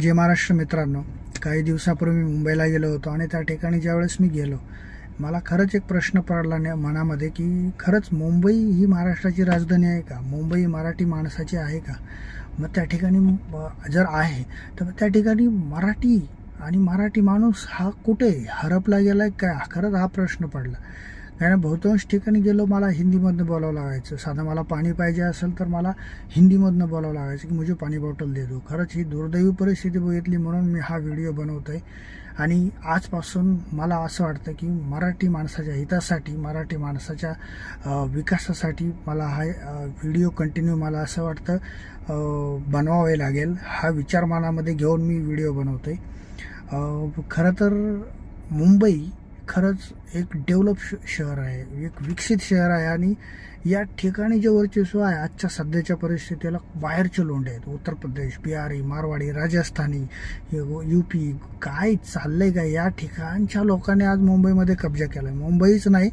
जे महाराष्ट्र मित्रांनो काही दिवसापूर्वी मी मुंबईला गेलो होतो आणि त्या ठिकाणी ज्यावेळेस मी गेलो मला खरंच एक प्रश्न पडला नाही मनामध्ये की खरंच मुंबई ही महाराष्ट्राची राजधानी आहे का? मुंबई मराठी माणसाची आहे का? मग त्या ठिकाणी जर आहे तर त्या ठिकाणी मराठी आणि मराठी माणूस हा कुठे? हरपला गेला का? खरंच हा प्रश्न पडला. कारण बहुतांश ठिकाणी गेलो मला हिंदीमधनं बोलावं लागायचं. साधं मला पाणी पाहिजे असेल तर मला हिंदीमधनं बोलावं लागायचं की मुझे पाणी बॉटल दे दो. खरंच ही दुर्दैवी परिस्थिती बघितली म्हणून मी हा व्हिडिओ बनवतो आहे आणि आजपासून मला असं वाटतं की मराठी माणसाच्या हितासाठी मराठी माणसाच्या विकासासाठी मला हा व्हिडिओ कंटिन्यू मला असं वाटतं बनवावे लागेल. हा विचार मनामध्ये घेऊन मी व्हिडिओ बनवतो आहे खरं तर मुंबई खरंच एक डेव्हलप श शहर आहे एक विकसित शहर आहे आणि या ठिकाणी जे वर्चस्व आहे आजच्या सध्याच्या परिस्थितीला बाहेरचे लोंढे आहेत. उत्तर प्रदेश बिहारी मारवाडी राजस्थानी यू पी काय चाललंय काय? या ठिकाणच्या लोकांनी आज मुंबईमध्ये कब्जा केला आहे मुंबईच नाही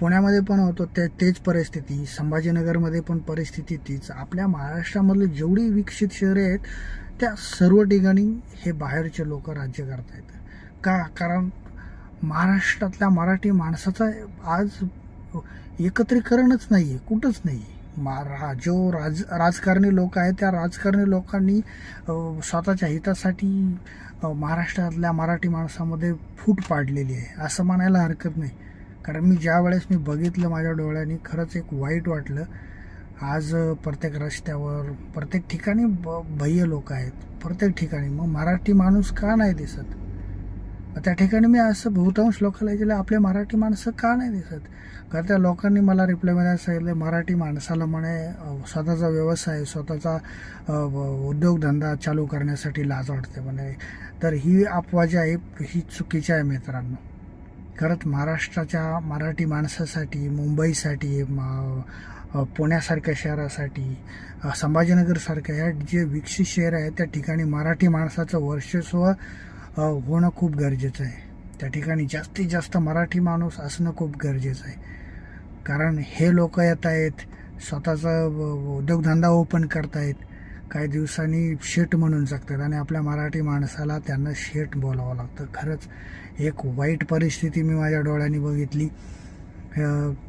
पुण्यामध्ये पण होतो ते तेच परिस्थिती. संभाजीनगरमध्ये पण परिस्थिती तीच. आपल्या महाराष्ट्रामधले जेवढी विकसित शहरे आहेत त्या सर्व ठिकाणी हे बाहेरचे लोक राज्य करतायत. का? कारण महाराष्ट्रातल्या मराठी माणसाचा आज एकत्रीकरणच नाही आहे कुठंच नाही आहे मा जो राज राजकारणी लोक आहेत त्या राजकारणी लोकांनी स्वतःच्या हितासाठी महाराष्ट्रातल्या मराठी माणसामध्ये फूट पाडलेली आहे. असं म्हणायला हरकत नाही. कारण मी ज्या वेळेस मी बघितलं माझ्या डोळ्यांनी खरंच एक वाईट वाटलं. आज प्रत्येक रस्त्यावर प्रत्येक ठिकाणी ब भय्य लोक आहेत. प्रत्येक ठिकाणी. मग मराठी माणूस का नाही दिसत? त्या ठिकाणी मी असं बहुतांश लोकांना विचारलं आपले मराठी माणसं का नाही दिसत? कारण त्या लोकांनी मला रिप्लाय सांगितलं मराठी माणसाला म्हणे स्वतःचा व्यवसाय स्वतःचा उद्योगधंदा चालू करण्यासाठी लाज वाटते म्हणे. तर ही अफवा जी आहे ही चुकीची आहे मित्रांनो. खरंच महाराष्ट्राच्या मराठी माणसासाठी मुंबईसाठी पुण्यासारख्या शहरासाठी संभाजीनगरसारख्या ह्या जे विकसित शहर आहेत त्या ठिकाणी मराठी माणसाचं वर्चस्व होणं खूप गरजेचं आहे. त्या ठिकाणी जास्तीत जास्त मराठी माणूस असणं खूप गरजेचं आहे. कारण हे लोक येत आहेत स्वतःचा व- उद्योगधंदा ओपन करतायत काही दिवसांनी शेट म्हणून जगतात आणि आपल्या मराठी माणसाला त्यांना शेट बोलावं लागतं. खरंच एक वाईट परिस्थिती मी माझ्या डोळ्यांनी बघितली.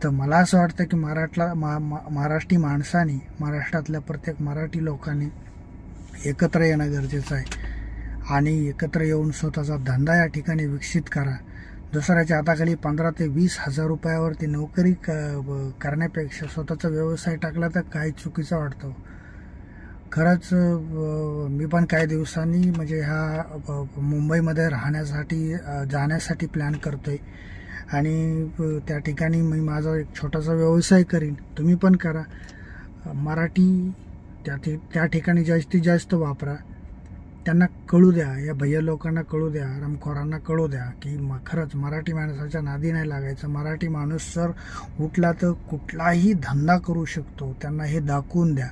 तर मला असं वाटतं की मराठला मा मा- महाराष्ट्री माणसाने महाराष्ट्रातल्या प्रत्येक मराठी लोकांनी एकत्र येणं गरजेचं आहे. आणि एकत्र येऊन स्वतःचा धंदा या ठिकाणी विकसित करा. दुसऱ्याच्या हाताखाली पंधरा ते वीस हजार रुपयावरती नोकरी क करण्यापेक्षा स्वतःचा व्यवसाय टाकला तर काही चुकीचा वाटतो? खरंच मी पण काही दिवसांनी म्हणजे ह्या मुंबईमध्ये राहण्यासाठी जाण्यासाठी प्लॅन करतोय. आणि त्या ठिकाणी मी माझा एक छोटासा व्यवसाय करीन. तुम्ही पण करा. मराठी त्या त्या ठिकाणी जास्तीत जास्त वापरा. त्यांना कळू द्या या भैया लोकांना कळू द्या रमखोरांना कळू द्या की म खरंच मराठी माणसाच्या नादी नाही लागायचं. मराठी माणूस जर उठला तर कुठलाही धंदा करू शकतो त्यांना हे दाखवून द्या.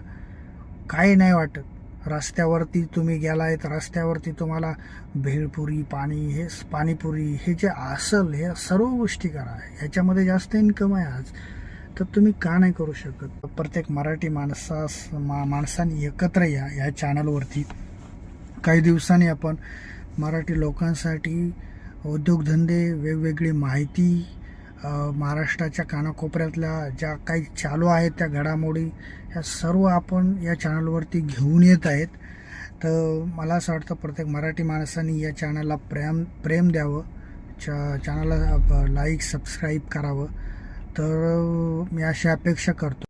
काही नाही वाटत. रस्त्यावरती तुम्ही गेलायत तर रस्त्यावरती तुम्हाला भेळपुरी पाणी हे पाणीपुरी हे जे असल हे सर्व गोष्टी करा. ह्याच्यामध्ये जास्त इन्कम आहे आज. तर तुम्ही का नाही करू शकत? प्रत्येक मराठी माणसास मा माणसाने एकत्र या ह्या चॅनलवरती काही दिवसांनी आपण मराठी लोकांसाठी उद्योगधंदे वेगवेगळी माहिती महाराष्ट्राच्या कानाकोपऱ्यातल्या ज्या काही चालू आहेत त्या घडामोडी ह्या सर्व आपण या चॅनलवरती घेऊन येत आहेत. तर मला असं वाटतं प्रत्येक मराठी माणसाने या चॅनलला प्रेम प्रेम द्यावं च चॅनलला लाईक सबस्क्राईब करावं. तर मी अशी अपेक्षा करतो.